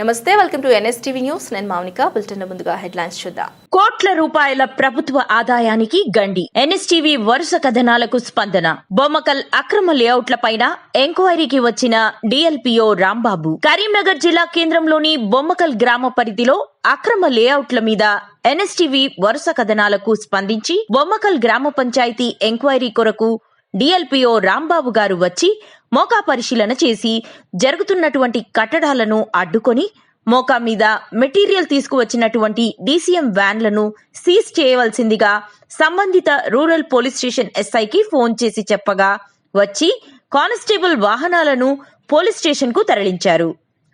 నమస్తే welcome to NSTV news నేను Mounika bulletin ముందుగా హెడ్లైన్స్ చూద్దాం. కోట్ల రూపాయల ప్రభుత్వ ఆదాయానికి గండి. ఎన్ఎస్టీవీ వరుస కథనాలకు స్పందన. బొమ్మకల్ అక్రమ లేఅవుట్లపైన ఎంక్వైరీకి వచ్చిన డిఎల్పిఓ రాంబాబు. కరీంనగర్ జిల్లా కేంద్రంలోని బొమ్మకల్ గ్రామ పరిధిలో అక్రమ లేఅవుట్ల మీద ఎన్ఎస్టీవీ వరుస కథనాలకు స్పందించి బొమ్మకల్ గ్రామ పంచాయతీ ఎంక్వైరీ కొరకు డిఎల్పిఓ రాంబాబు గారు వచ్చి మోకా పరిశీలన చేసి జరుగుతున్నటువంటి కట్టడాలను అడ్డుకొని మోకా మీద మెటీరియల్ తీసుకువచ్చినటువంటి డీసీఎం వ్యాన్లను సీజ్ చేయవలసిందిగా సంబంధిత రూరల్ పోలీస్ స్టేషన్ ఎస్ఐకి ఫోన్ చేసి చెప్పగా వచ్చి కానిస్టేబుల్ వాహనాలను పోలీస్ స్టేషన్కు తరలించారు.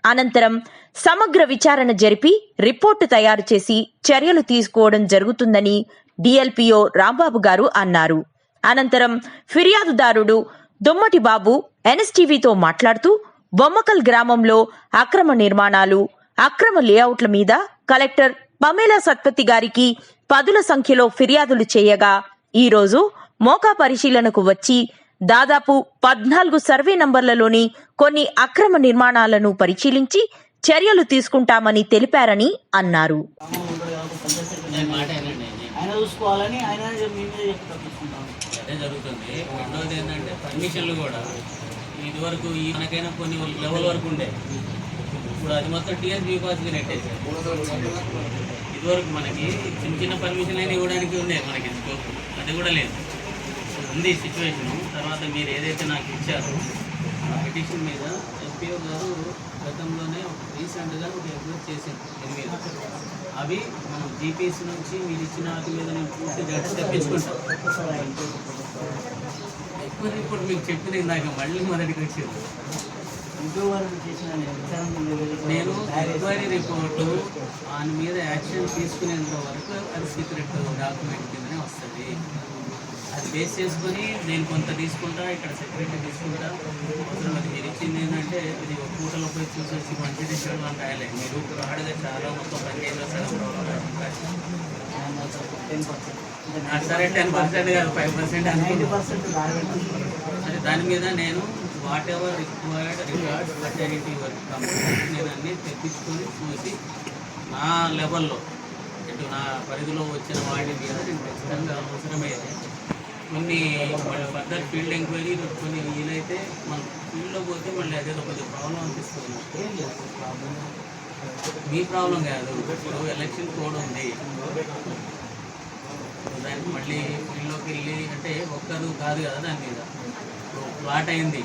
అనంతరం సమగ్ర విచారణ జరిపి రిపోర్టు తయారు చేసి చర్యలు తీసుకోవడం జరుగుతుందని డిఎల్పిఓ రాంబాబు గారు అన్నారు. అనంతరం ఫిర్యాదుదారుడు దొమ్మటి బాబు ఎన్ఎస్టీవీతో మాట్లాడుతూ బొమ్మకల్ గ్రామంలో అక్రమ నిర్మాణాలు అక్రమ లేఅవుట్ల మీద కలెక్టర్ పమేలా సత్పతి గారికి పదుల సంఖ్యలో ఫిర్యాదులు చేయగా ఈరోజు మోకా పరిశీలనకు వచ్చి దాదాపు పద్నాలుగు సర్వే నంబర్లలోని కొన్ని అక్రమ నిర్మాణాలను పరిశీలించి చర్యలు తీసుకుంటామని తెలిపారని అన్నారు. ఆయన చూసుకోవాలని ఆయన అదే జరుగుతుంది. రెండోది ఏంటంటే పర్మిషన్లు కూడా. ఇదివరకు ఈ మనకైనా కొన్ని లెవెల్ వరకు ఉండే. ఇప్పుడు అది మొత్తం టీఎస్బీ బీపాస్కి నెట్టేసారు ఇదివరకు మనకి చిన్న చిన్న పర్మిషన్ అయినా ఇవ్వడానికి ఉండే మనకి స్కోప్ అది కూడా లేదు. ఉంది సిచ్యువేషను తర్వాత మీరు ఏదైతే నాకు ఇచ్చారో ఆ పిటిషన్ మీద ఎంపీఓ గారు గతంలోనే ఒక రీసెంట్గా ఒక అప్లోడ్ చేశారు. దీని మీద అవి మనం జీపీఎస్ నుంచి మీరు ఇచ్చిన వాటి మీద నేను పూర్తి డేటా తెప్పించుకుంటాను ఎక్కువ రిపోర్ట్ మీకు చెప్పిన ఇందాక మళ్ళీ మొదటికి వచ్చేది. నేను ఎంక్వైరీ రిపోర్టు దాని మీద యాక్షన్ తీసుకునేంత వరకు అది సీక్రెట్ డాక్యుమెంట్ కిందనే వస్తుంది. బేస్ చేసుకొని నేను కొంత తీసుకుంటా ఇక్కడ సెక్యూరిటీ తీసుకుంటా. అవసరం అది మీరు ఇచ్చింది ఏంటంటే ఇది ఒక పూటలో పోయి చూసి వచ్చి మంచి డిసిషన్ అని రాయలేదు మీరు రాడుగా చాలా మొత్తం పనిచేసిన టెన్ పర్సెంట్ సరే టెన్ పర్సెంట్ కాదు ఫైవ్ పర్సెంట్ నైంటీ పర్సెంట్ దాని మీద నేను whatever required records fertility work నేను అన్నీ తెప్పించుకొని చూసి నా లెవెల్లో ఇటు నా పరిధిలో వచ్చిన వాటి మీద నేను ఖచ్చితంగా అవసరమయ్యేది. కొన్ని మళ్ళీ ఫర్దర్ ఫీల్డ్ ఎంక్వైరీ కొన్ని వీలైతే మన ఫీల్డ్లో పోతే మళ్ళీ అదే కొద్దిగా ప్రాబ్లం అనిపిస్తుంది. మీ ప్రాబ్లం కాదు. ఇప్పుడు ఎలక్షన్ కోడ్ ఉంది. దానికి మళ్ళీ ఫీల్డ్లోకి వెళ్ళి అంటే ఒక్కరు కాదు కదా దాని మీద. ప్లాట్ అయింది.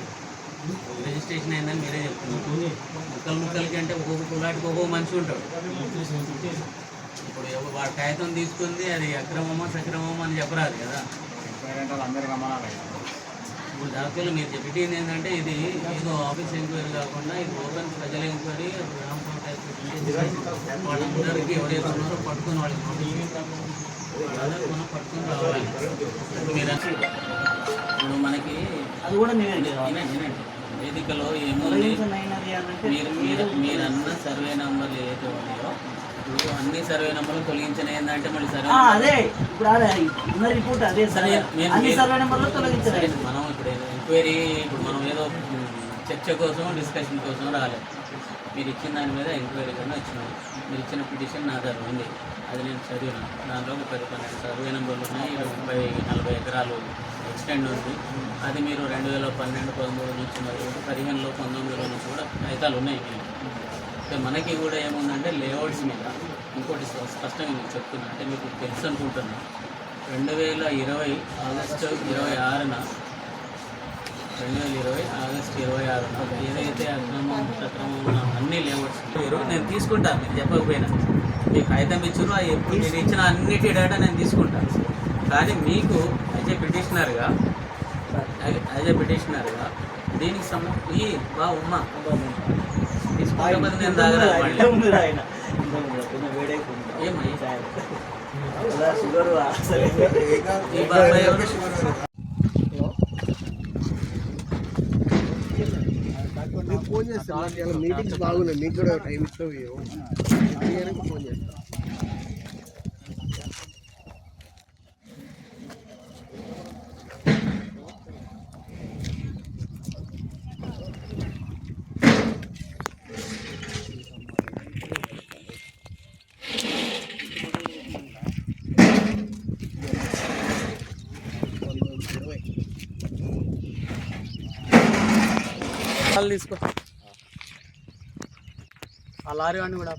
రిజిస్ట్రేషన్ అయిందని మీరే చెప్తున్నారు. ముక్కలు ముక్కలకి అంటే ఒక్కొక్క ప్లాట్కి ఒక్కొక్క మనిషి ఉంటాడు. ఇప్పుడు ఎవ- వాడి కాగితం తీసుకుంది అది అక్రమమా సక్రమమా అని చెప్పరాదు కదా. ఇప్పుడు దాఖలు మీరు చెప్పేది ఏంటంటే ఇది ఏదో ఆఫీస్ ఎంక్వైరీ కాకుండా ఇది ఓపెన్ ప్రజల ఎంక్వైరీ గ్రామ పంచాయతీ వాళ్ళందరికీ ఎవరైతే ఉన్నారో పట్టుకుని వాళ్ళకి మనం పట్టుకుని రావాలి. మీరు అన్న- ఇప్పుడు మనకి అది కూడా. వేదికలో అంటే మీరు మీరు మీరు అన్న సర్వే నంబర్లు ఏదైతే ఉన్నాయో ఇప్పుడు అన్ని సర్వే నంబర్లు తొలగించిన ఏంటంటే మళ్ళీ సర్వే ఆ, అదే ఇప్పుడు అదే ఉన్న రిపోర్ట్ అదే సరే నేను- అన్ని నేను- సర్వే నెంబర్లో సరే, తొలగించలేదు మనం ఇప్పుడు ఎంక్వైరీ ఇప్పుడు మనం ఏదో చర్చ కోసం డిస్కషన్ కోసం రాలేదు. మీరు ఇచ్చిన దాని మీద ఎంక్వైరీ కన్నా వచ్చినాం మీరు ఇచ్చిన పిటిషన్ నా దగ్గర ఉంది. అది నేను చదివిన. దాంట్లో ఒక పది పన్నెండు సర్వే నెంబర్లు ఉన్నాయి. ముప్పై నలభై ఎకరాలు ఎక్స్టెండ్ ఉంది. అది మీరు రెండు వేల పన్నెండు పదమూడు నుంచి మరియు పదిహేనులో పంతొమ్మిదిలో నుంచి కూడా కాగితాలు ఉన్నాయి. మనకి కూడా ఏముందంటే లేఅవుట్స్ మీద ఇంకోటి స్పష్టంగా మీకు చెప్తున్నా అంటే మీకు తెలుసు అనుకుంటున్నా. రెండు వేల ఇరవై ఆగస్టు ఇరవై ఆరున రెండు వేల ఇరవై ఆగస్టు ఇరవై ఆరున ఏదైతే అక్రమం అక్రమం అన్ని లేఅవుట్స్ మీరు నేను తీసుకుంటాను మీరు చెప్పకపోయినా. మీకు కాగితం ఇచ్చారు ఆ ఎప్పుడు నేను ఇచ్చిన అన్నిటి డేటా నేను తీసుకుంటాను కానీ మీకు యాజ్ ఏ పిటిషనర్గా యాజ్ ఏ పిటిషనర్గా దీనికి సంబంధ ఈ బా ఉమ్మ. ఫోన్ చేస్తాను మీటింగ్స్ బాగున్నాయి మీకు కూడా టైం ఇస్తావు ఫోన్ చేస్తాను తాళాలు తీసుకో ఆ లారీ వాడిని కూడా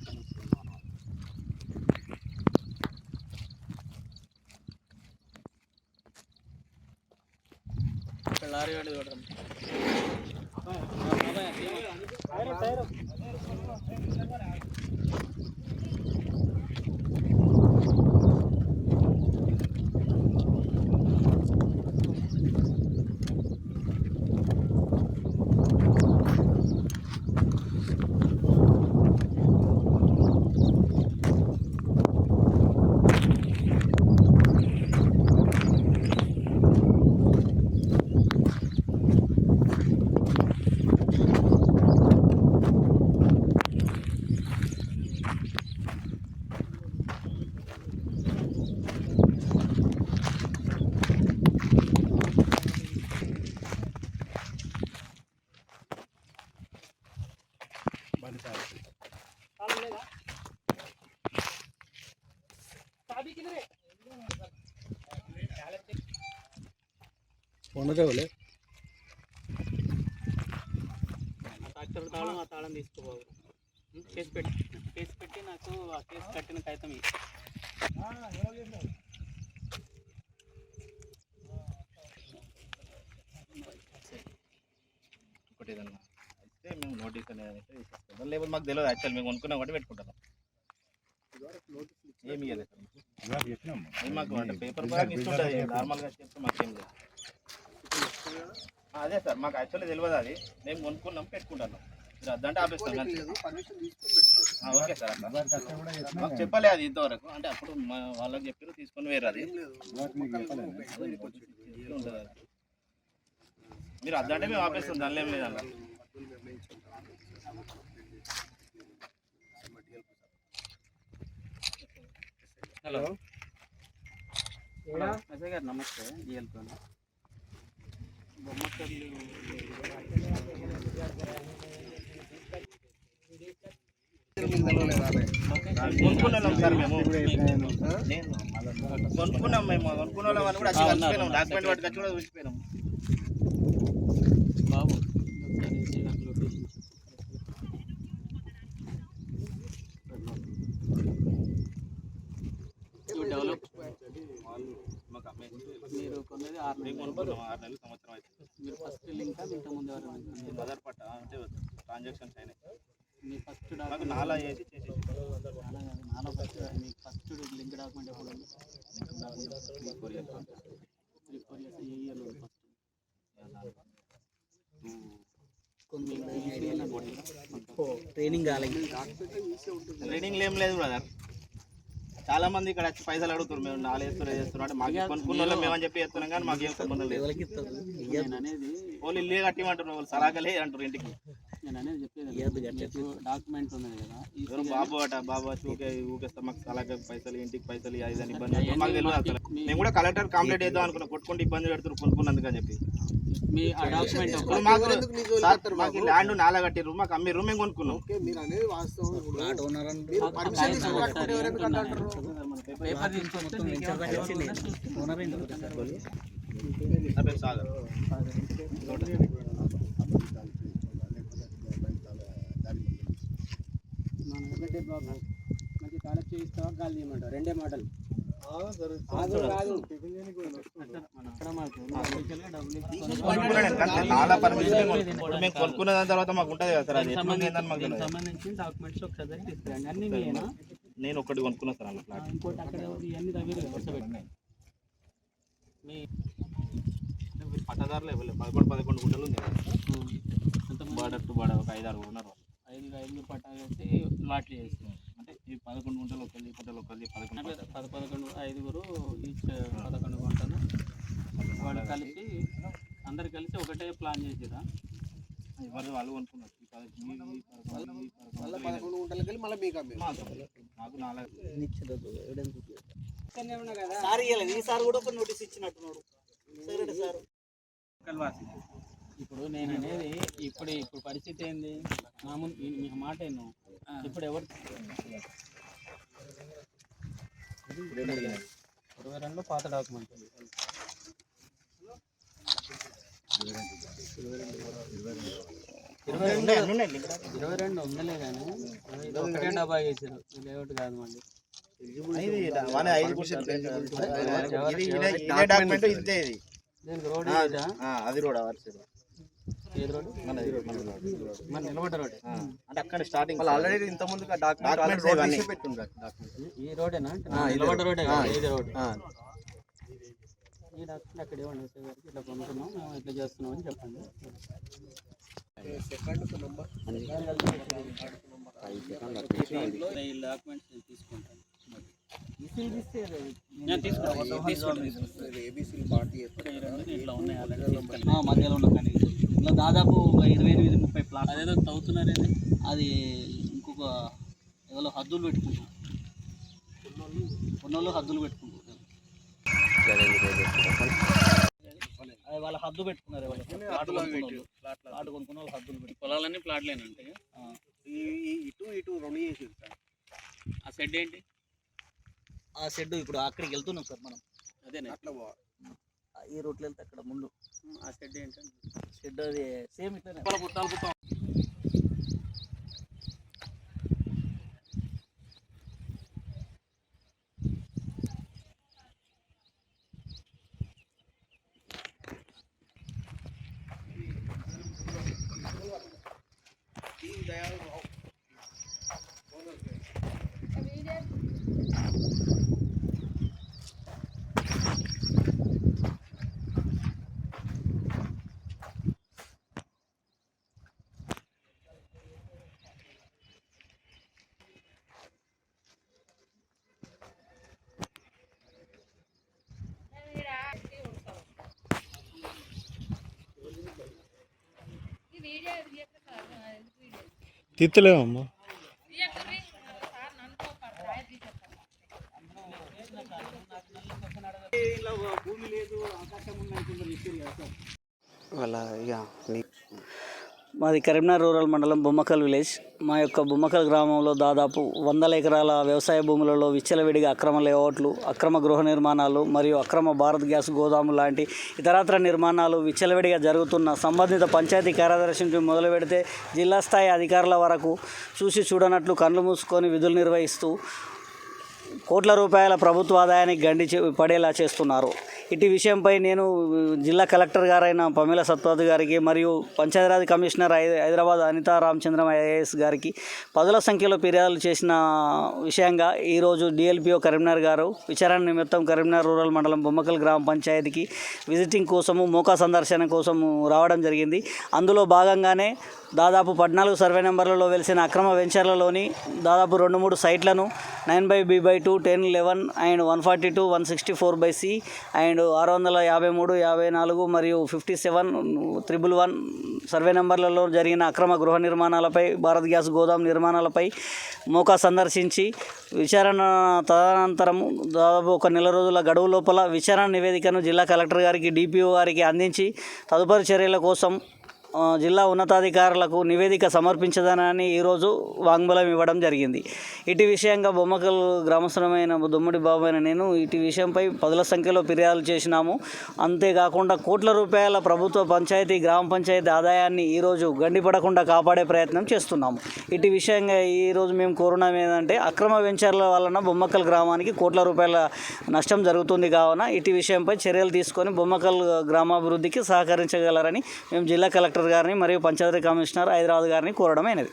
లారీ వాడి చూడడం ఉండదేవులే ట్రాక్టర్ తాళం ఆ తాళం తీసుకోబావు కేసు పెట్టి కేసు పెట్టి నాకు ఆ కేసు కట్టిన కాగితం. ఒకటి ఏదన్నా అయితే మేము నోటీస్ అనేది అయితే ఇస్తాం లేకపోతే మాకు తెలియదు యాక్చువల్ మేము కొనుక్కున్నాం కాబట్టి పెట్టుకుంటాం. ఏమి ఇవ్వలేదు సార్ మీకు. అంటే పేపర్ బాగా ఇస్తుంటుంది నార్మల్గా మాకేం లేదు. అదే సార్ మాకు యాక్చువల్లీ తెలియదు అది. మేము కొనుక్కున్నాం పెట్టుకుంటాం మీరు అద్దంటే ఆపేస్తాం కానీ పర్మిషన్ తీసుకొని పెట్టుకోండి. ఆ, ఓకే సార్ మాకు చెప్పలే అది ఇంతవరకు. అంటే అప్పుడు మా వాళ్ళకి చెప్పారు తీసుకొని వేరు అది. మీరు అద్దంటే మేము ఆపేస్తాం దానిలో ఏం లేదు అలా హలో. అజయ్ గారు నమస్తే. డిఎల్తో బొమ్మకల్లి మీకు తెలవలేదా అనే? కొనుక్కున్నాం సార్ మేము. కొనుక్కున్నాం మేము కొనుక్కున్న వాళ్ళని కూడా వచ్చి కలిసిపోయినాం డాక్యుమెంట్ పట్టుకొచ్చి కూడా చూసిపోయినాం బాబు ఒకసారి ఎస్ఐ గారికి లొకేషన్ చెప్పు. ఇవి డెవలప్ మాకు అమ్మాయి మీరు కొన్నది ఆరు మేము నెలలు కొనుక్కున్నాం ఆరు నెలలు సంవత్సరం అయితే మీరు ఫస్ట్ లింక్ ఇంత ముందు ఎవరు అంటే ట్రాన్సాక్షన్స్ అయినాయి. మీ ఫస్ట్ డాక్యుమెంట్ నాలా చేసి చేసేసి. నాలా ఫస్ట్ మీ ఫస్ట్ లింక్ డాక్యుమెంట్ ఎప్పుడు త్రీ ఫోర్ ఇయర్స్ ఏ ఇయర్లో ఉంది? ఫస్ట్ ట్రైనింగ్ కాలేదు ట్రైనింగ్ ఏం లేదు బ్రదర్ చాలా మంది ఇక్కడ వచ్చి పైసలు అడుగుతారు మేము నాలుగు వేస్తున్నారు చేస్తున్నాం అంటే మాకు కొనుక్కున్న వాళ్ళు మేమని చెప్పి చేస్తున్నాం కానీ మాకు ఏం సంబంధం లేదు. అనేది వాళ్ళు ఇల్లే కట్టిమంటారు వాళ్ళు సలాకలే అంటారు ఇంటికి. నేను అనేది చెప్పేది ఇయ్యద్దు మీకు డాక్యుమెంట్ ఉన్నది కదా బాబు అట బాబు వచ్చి ఊకే ఊకేస్తా మాకు సలాక పైసలు ఇంటికి పైసలు ఇది అని ఇబ్బంది. మాకు తెలియదు మేము కూడా కలెక్టర్ కంప్లైంట్ చేద్దాం అనుకున్నాం కొట్టుకుంటే ఇబ్బంది పెడుతున్నారు కొనుక్కున్నందుకు అని చెప్పి మీ ఆ డాక్యుమెంట్ మాకు మీకు? ల్యాండ్ నాలా కట్టిర్రు మాకు అమ్మి రూమ్ మేము కొనుక్కున్నాం ఓకే మీరు అనేది వాస్తవం ప్లాట్ ఓనర్ మీరు పర్మిషన్ ఎవరైనా పేపర్ తీసుకొస్తే మీకు ఓనర్ ఏంటి పేరు సాగర్ మంచి కాలేజ్ చేయిస్తావా? గాలి చేయమంటావు రెండే మాటలు. కొనుక్కున్న. దాని తర్వాత మాకు ఉంటుంది కదా సార్ అది. సంబంధించిన డాక్యుమెంట్స్ ఒకసారి తీసుకురండి. అన్ని నేను ఒక్కటి కొనుక్కున్నా సార్ ఫ్లాట్. ఇంకోటి అక్కడ ఎవరు ఇవన్నీ దగ్గర వరుస పెట్టినాయి మీ పట్టదారులు ఇవ్వలేదు పదకొండు పదకొండు గుంటలు ఉంది ఎంత బార్డర్ టు బార్డర్ ఒక ఐదు ఆరు ఉన్నారు. ఐదు ఐదు పట్టా వేసి లాట్లు చేసినాయి అంటే ఈ పదకొండు గుంటలు ఒకటి పట్టలు ఒకటి పదకొండు పద పదకొండు ఐదుగురు ఈచ్ పదకొండు గంటలు. వాడు కలిసి అందరు కలిసి ఒకటే ప్లాన్ చేసిరా ఎవరు వాళ్ళు ఈ పదకొండు, ఈ పదకొండు, మళ్ళీ గుంటలకి వెళ్ళి మీకు మాకు నాలుగు. సార్ ఇవ్వలేదు ఈసారి కూడా ఒక నోటీస్ ఇచ్చినట్టున్నాడు సరే సార్. కల్వాసి ఇప్పుడు నేను అనేది ఇప్పుడు ఇప్పుడు పరిస్థితి ఏంది? నా ముందు మీ- మాట ఏను ఇప్పుడు ఎవరు ఇరవై రెండులో పాత డాక్యుమెంట్. ఇరవై రెండు ఇరవై రెండు ఉందలే కానీ ఇది ఒకటే డబ్బా వేసారు లేఅవుట్ కాదు మళ్ళీ. దీనికి రోడ్ అది రోడ్ వర్ష ఏది రోడ్ మనది మన రోడ్ మన నిలబడ్డ రోడ్ ఆ, అంటే అక్కడ స్టార్టింగ్ ఆల్రెడీ ఇంత ముందు ఇవన్నీ. ఈ రోడేనా నిలబడ్డ రోడ్. ఇదే రోడ్. ఈ డాక్టర్ అక్కడ ఎస్ఐ గారికి ఇట్లా పంపుతున్నాం మేము ఇట్లా చేస్తున్నాం అని చెప్పండి. ఈ డాక్యుమెంట్స్ నేను తీసుకుంటాను మధ్యలో ఉన్న కానీ ఇలా దాదాపు ఒక ఇరవై ఎనిమిది ముప్పై ప్లాట్ అదేదో తవ్వుతున్నారు అది ఇంకొక ఎవరో హద్దులు పెట్టుకుంటారు కొన్నోళ్ళు హద్దులు పెట్టుకుంటారు. అది వాళ్ళ హద్దు పెట్టుకున్నారు ప్లాట్ కొనుక్కున్న వాళ్ళు. హద్దులు పెట్టుకున్నారు. పొలాలన్నీ ప్లాట్లేనంటే ఇటు ఇటు రెండు చేసి ఆ షెడ్ ఏంటి? ఆ షెడ్ ఇప్పుడు అక్కడికి వెళ్తున్నాం సార్ మనం. అదే అట్లా. ఈ రూట్లో వెళ్తే అక్కడ ముందు. ఆ షెడ్ ఏంటంటే షెడ్ అది సేమ్ ఇట్లనే. పుట్టాలు తిత్తలేమమ్మా ఇలా భూమి లేదు ఆకాశం ఉన్నాయి కొందరు చెప్పారు కదా సార్ వాళ్ళ ఇక నీ మాది కరీంనగర్ రూరల్ మండలం బొమ్మకల్ విలేజ్. మా యొక్క బొమ్మకల్ గ్రామంలో దాదాపు వందల ఎకరాల వ్యవసాయ భూములలో విచ్చలవిడిగా అక్రమ లేఅవుట్లు అక్రమ గృహ నిర్మాణాలు మరియు అక్రమ భారత్ గ్యాస్ గోదాము లాంటి ఇతరత్ర నిర్మాణాలు విచ్చలవిడిగా జరుగుతున్న సంబంధిత పంచాయతీ కార్యదర్శి నుంచి మొదలు పెడితే జిల్లా స్థాయి అధికారుల వరకు చూసి చూడనట్లు కళ్ళు మూసుకొని విధులు నిర్వహిస్తూ కోట్ల రూపాయల ప్రభుత్వ ఆదాయానికి గండి పడేలా చేస్తున్నారు. ఇటు విషయంపై నేను జిల్లా కలెక్టర్ గారైన పమేల సత్వాద్ గారికి మరియు పంచాయతీరాజ్ కమిషనర్ హై- హైదరాబాద్ అనితా రామచంద్రం ఐఏఎస్ గారికి పదుల సంఖ్యలో ఫిర్యాదులు చేసిన విషయంగా ఈరోజు డిఎల్పిఓ కరీంనగర్ గారు విచారణ నిమిత్తం కరీంనగర్ రూరల్ మండలం బొమ్మకల్ గ్రామ పంచాయతీకి విజిటింగ్ కోసము మోకా సందర్శన కోసము రావడం జరిగింది. అందులో భాగంగానే దాదాపు పద్నాలుగు సర్వే నెంబర్లలో వెలిసిన అక్రమ వెంచర్లలోని దాదాపు రెండు మూడు సైట్లను nine by B by two ten eleven and one forty two one sixty four by C and ఆరు వందల యాభై మూడు యాభై నాలుగు మరియు fifty seven triple one survey నెంబర్లలో జరిగిన అక్రమ గృహ నిర్మాణాలపై భారత్ గ్యాస్ గోదాం నిర్మాణాలపై మోకా సందర్శించి విచారణ తదనంతరం దాదాపు ఒక నెల రోజుల గడువు లోపల విచారణ నివేదికను జిల్లా కలెక్టర్ గారికి డిపిఓ గారికి అందించి తదుపరి చర్యల కోసం జిల్లా ఉన్నతాధికారులకు నివేదిక సమర్పించదనని ఈరోజు వాంగ్మూలం ఇవ్వడం జరిగింది. ఇటు విషయంగా బొమ్మకల్ గ్రామస్థులమైన దొమ్మిడి బాబు అయిన నేను ఇటు విషయంపై పదుల సంఖ్యలో ఫిర్యాదులు చేసినాము. అంతేకాకుండా కోట్ల రూపాయల ప్రభుత్వ పంచాయతీ గ్రామ పంచాయతీ ఆదాయాన్ని ఈరోజు గండిపడకుండా కాపాడే ప్రయత్నం చేస్తున్నాము. ఇటు విషయంగా ఈరోజు మేము కోరున్నాం ఏంటంటే అక్రమ వెంచర్ల వలన బొమ్మకల్ గ్రామానికి కోట్ల రూపాయల నష్టం జరుగుతుంది కావున ఇటు విషయంపై చర్యలు తీసుకొని బొమ్మకల్ గ్రామాభివృద్ధికి సహకరించగలరని మేము జిల్లా కలెక్టర్ గారిని మరియు పంచాయతీ కమిషనర్ హైదరాబాద్ గారిని కోరడమైనది.